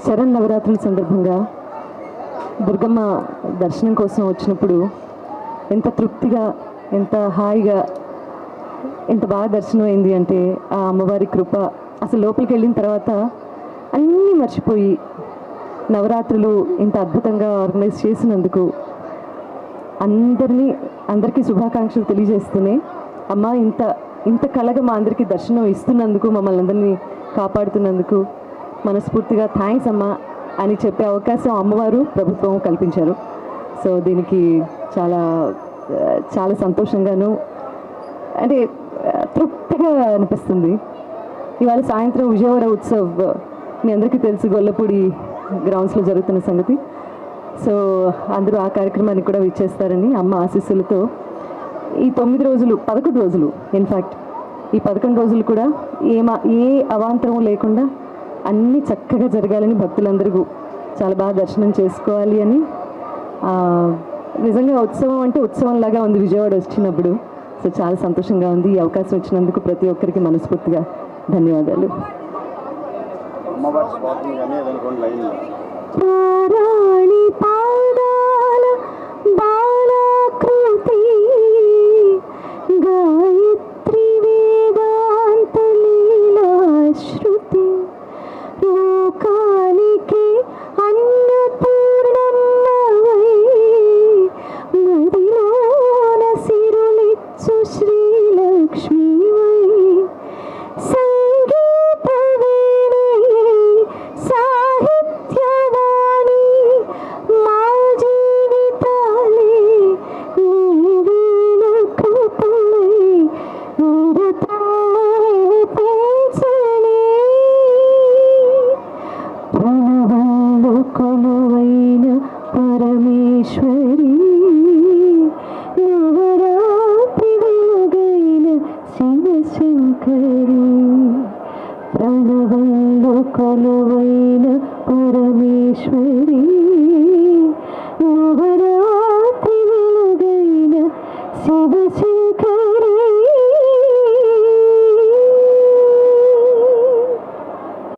శరణ్ నవరాత్రుల సందర్భంగా దుర్గమ్మ దర్శనం కోసం వచ్చినప్పుడు ఎంత తృప్తిగా ఎంత హాయిగా ఎంత బాగా దర్శనం అయింది అంటే ఆ అమ్మవారి కృప అసలు లోపలికి వెళ్ళిన తర్వాత అన్నీ మర్చిపోయి నవరాత్రులు ఇంత అద్భుతంగా ఆర్గనైజ్ చేసినందుకు అందరినీ అందరికీ శుభాకాంక్షలు తెలియజేస్తూనే అమ్మ ఇంత ఇంత కలగా మా అందరికీ దర్శనం ఇస్తున్నందుకు మమ్మల్ని అందరినీ కాపాడుతున్నందుకు మనస్ఫూర్తిగా థ్యాంక్స్ అమ్మ అని చెప్పే అవకాశం అమ్మవారు ప్రభుత్వం కల్పించారు. సో దీనికి చాలా చాలా సంతోషంగాను అంటే తృప్తిగా అనిపిస్తుంది. ఇవాళ సాయంత్రం విజయవాడ ఉత్సవ్ మీ అందరికీ తెలుసు గొల్లపూడి గ్రౌండ్స్లో జరుగుతున్న సంగతి. సో అందరూ ఆ కార్యక్రమానికి కూడా విచ్చేస్తారని అమ్మ ఆశీస్సులతో ఈ తొమ్మిది రోజులు పదకొండు రోజులు ఇన్ఫ్యాక్ట్ ఈ పదకొండు రోజులు కూడా ఏ ఏ అవాంతరం లేకుండా అన్నీ చక్కగా జరగాలని భక్తులందరూ చాలా బాగా దర్శనం చేసుకోవాలి అని. నిజంగా ఉత్సవం అంటే ఉత్సవంలాగా ఉంది విజయవాడ వచ్చినప్పుడు. సో చాలా సంతోషంగా ఉంది. ఈ అవకాశం ఇచ్చినందుకు ప్రతి ఒక్కరికి మనస్ఫూర్తిగా ధన్యవాదాలు. పారాణి శంకరి ప్రణవంలో కొలువైన పరమేశ్వరి.